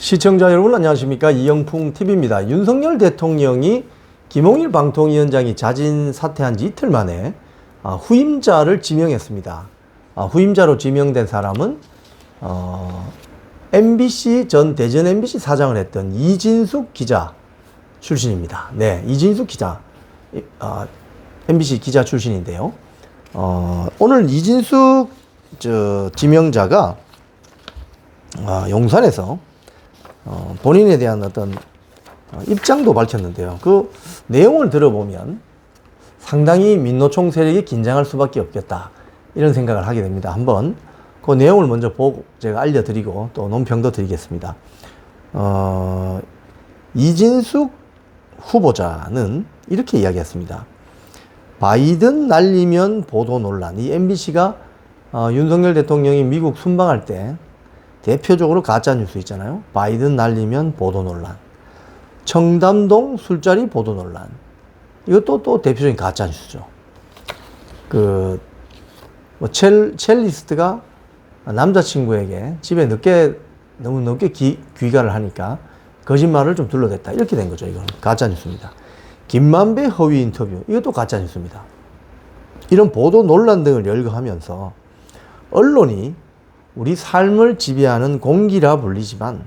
시청자 여러분 안녕하십니까 이영풍 TV입니다. 윤석열 대통령이 김홍일 방통위원장이 자진 사퇴한 지 이틀 만에 아, 후임자를 지명했습니다. 아, 후임자로 지명된 사람은 어, MBC 전 대전 MBC 사장을 했던 이진숙 기자 출신입니다. 네, 이진숙 기자, 이- 아, MBC 기자 출신인데요. 어, 오늘 이진숙 저 지명자가 아, 용산에서 어, 본인에 대한 어떤 어, 입장도 밝혔는데요. 그 내용을 들어보면 상당히 민노총 세력이 긴장할 수밖에 없겠다. 이런 생각을 하게 됩니다. 한번 그 내용을 먼저 보고 제가 알려드리고 또 논평도 드리겠습니다. 어, 이진숙 후보자는 이렇게 이야기했습니다. 바이든 날리면 보도 논란. 이 MBC가 어, 윤석열 대통령이 미국 순방할 때 대표적으로 가짜 뉴스 있잖아요. 바이든 날리면 보도 논란. 청담동 술자리 보도 논란. 이것도 또 대표적인 가짜 뉴스죠. 그, 뭐, 첼, 첼리스트가 남자친구에게 집에 늦게, 너무 늦게 귀, 귀가를 하니까 거짓말을 좀 둘러댔다. 이렇게 된 거죠. 이건 가짜 뉴스입니다. 김만배 허위 인터뷰. 이것도 가짜 뉴스입니다. 이런 보도 논란 등을 열거하면서 언론이 우리 삶을 지배하는 공기라 불리지만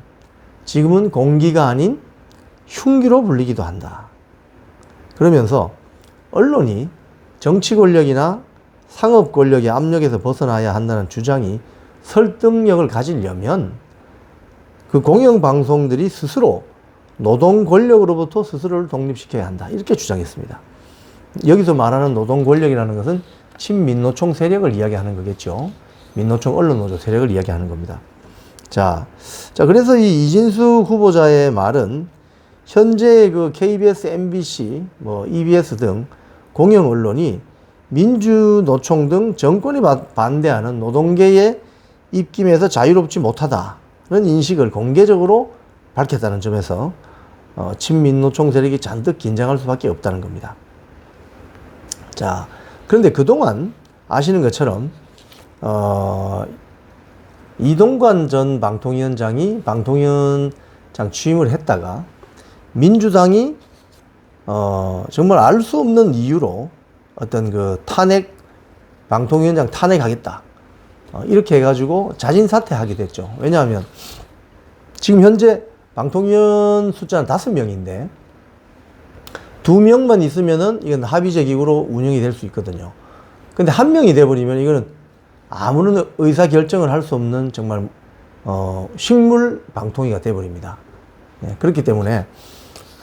지금은 공기가 아닌 흉기로 불리기도 한다. 그러면서 언론이 정치 권력이나 상업 권력의 압력에서 벗어나야 한다는 주장이 설득력을 가지려면 그 공영방송들이 스스로 노동 권력으로부터 스스로를 독립시켜야 한다. 이렇게 주장했습니다. 여기서 말하는 노동 권력이라는 것은 친민노총 세력을 이야기하는 거겠죠. 민노총 언론노조 세력을 이야기하는 겁니다. 자, 자 그래서 이 이진수 후보자의 말은 현재 그 KBS, MBC, 뭐 EBS 등 공영 언론이 민주노총 등 정권이 바- 반대하는 노동계의 입김에서 자유롭지 못하다는 인식을 공개적으로 밝혔다는 점에서 어, 친민노총 세력이 잔뜩 긴장할 수밖에 없다는 겁니다. 자, 그런데 그동안 아시는 것처럼 어, 이동관 전 방통위원장이 방통위원장 취임을 했다가 민주당이 어, 정말 알 수 없는 이유로 어떤 그 탄핵 방통위원장 탄핵하겠다 어, 이렇게 해가지고 자진 사퇴하게 됐죠. 왜냐하면 지금 현재 방통위원 숫자는 다섯 명인데 두 명만 있으면은 이건 합의제 기구로 운영이 될 수 있거든요. 근데 한 명이 돼버리면 이거는 아무런 의사 결정을 할 수 없는 정말 어, 식물 방통위가 돼버립니다. 예, 그렇기 때문에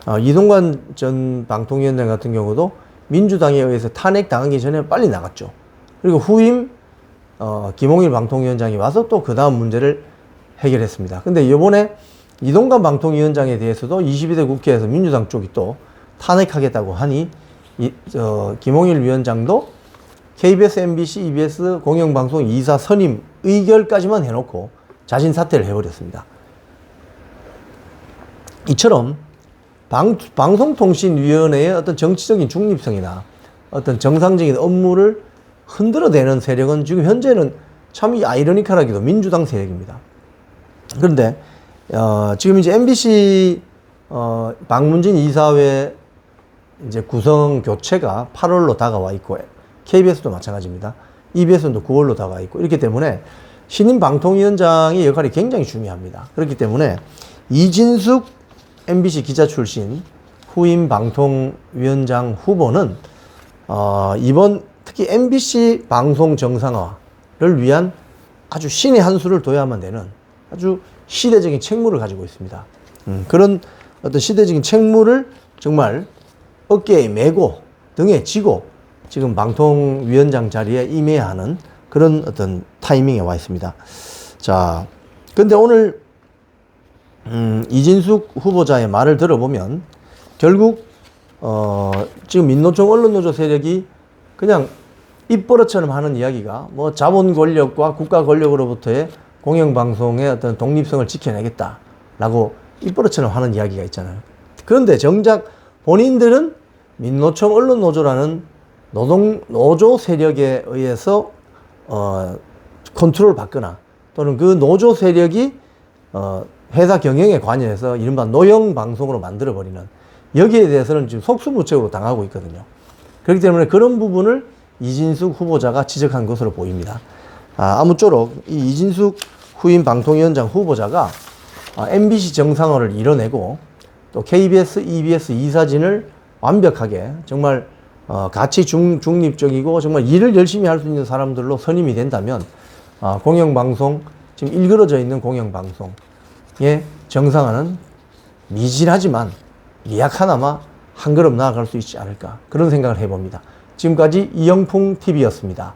어, 이동관 전 방통위원장 같은 경우도 민주당에 의해서 탄핵 당하기 전에 빨리 나갔죠. 그리고 후임 어, 김홍일 방통위원장이 와서 또 그 다음 문제를 해결했습니다. 근데 이번에 이동관 방통위원장에 대해서도 22대 국회에서 민주당 쪽이 또 탄핵하겠다고 하니 이, 어, 김홍일 위원장도 KBS, MBC, EBS 공영방송 이사 선임 의결까지만 해놓고 자진 사퇴를 해버렸습니다. 이처럼 방, 방송통신위원회의 어떤 정치적인 중립성이나 어떤 정상적인 업무를 흔들어대는 세력은 지금 현재는 참이 아이러니컬하게도 민주당 세력입니다. 그런데 어, 지금 이제 MBC 어, 박문진 이사회 이제 구성 교체가 8월로 다가와 있고 KBS도 마찬가지입니다. EBS도 9월로 다가와 있고 이렇기 때문에 신임 방통위원장의 역할이 굉장히 중요합니다. 그렇기 때문에 이진숙 MBC 기자 출신 후임 방통위원장 후보는 어, 이번 특히 MBC 방송 정상화를 위한 아주 신의 한 수를 둬야만 되는 아주 시대적인 책무를 가지고 있습니다. 음, 그런 어떤 시대적인 책무를 정말 어깨에 메고 등에 지고 지금 방통위원장 자리에 임해야 하는 그런 어떤 타이밍에 와 있습니다. 자, 근데 오늘 음, 이진숙 후보자의 말을 들어보면 결국 어, 지금 민노총 언론노조 세력이 그냥 입버릇처럼 하는 이야기가 뭐 자본 권력과 국가 권력으로부터의 공영방송의 어떤 독립성을 지켜내겠다라고 입버릇처럼 하는 이야기가 있잖아요. 그런데 정작 본인들은 민노총 언론노조라는 노동 노조 세력에 의해서 어 컨트롤 받거나 또는 그 노조 세력이 어 회사 경영에 관여해서 이른바 노영 방송으로 만들어 버리는 여기에 대해서는 지금 속수무책으로 당하고 있거든요. 그렇기 때문에 그런 부분을 이진숙 후보자가 지적한 것으로 보입니다. 아, 아무쪼록 이 이진숙 후임 방통위원장 후보자가 아, MBC 정상화를 이뤄내고 또 KBS, EBS 이사진을 완벽하게 정말 어, 가치 중, 중립적이고 정말 일을 열심히 할 수 있는 사람들로 선임이 된다면 아, 공영방송 지금 일그러져 있는 공영방송의 정상화는 미진하지만 미약하나마 한 걸음 나아갈 수 있지 않을까 그런 생각을 해봅니다. 지금까지 이영풍 TV였습니다.